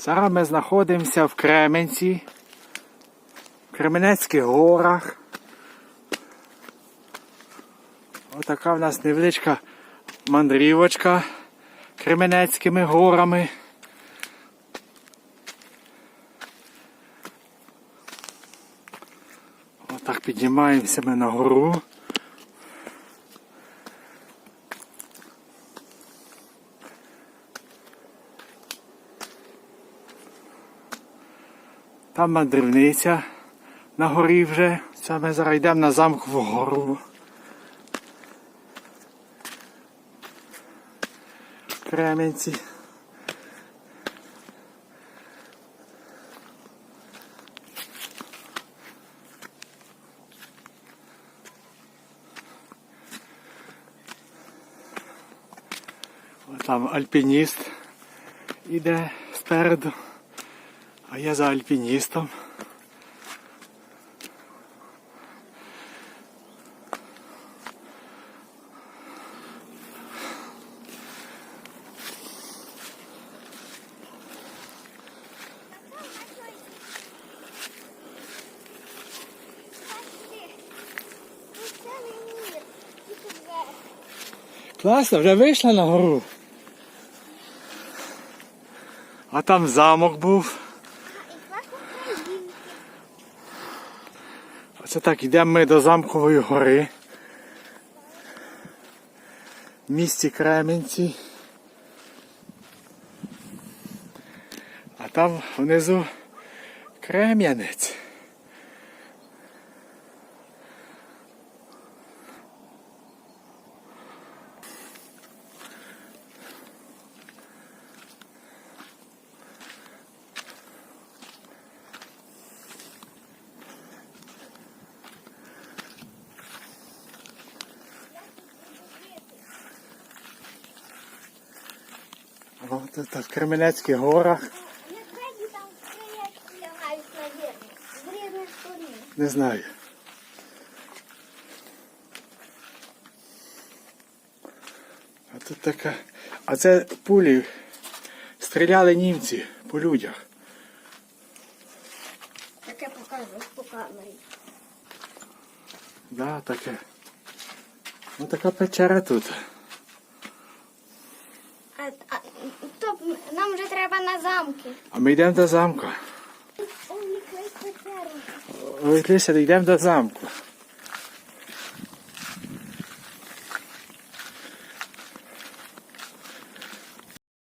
Зараз ми знаходимося в Кременці, в Кременецьких горах. Отака в нас невеличка мандрівочка Кременецькими горами. Отак піднімаємося ми на гору. Там мандрівниця на горі вже. Це ми зараз йдемо на замкову гору. В Кременці. Там альпініст іде спереду, а я за альпіністом. Класно, вже вийшла на гору. А там замок був. Оце так, йдемо ми до замкової гори. В місті Кременці. А там внизу Крем'янець. От тут в Кременецьких горах. Не знаю. А тут така. А це пулі. Стріляли німці по людях. Таке показуєш по камері. Да, таке. Ну така печера тут. А, а, то нам вже треба на замки. А ми йдемо до замку. Ой, якась Лися, йдемо до замку.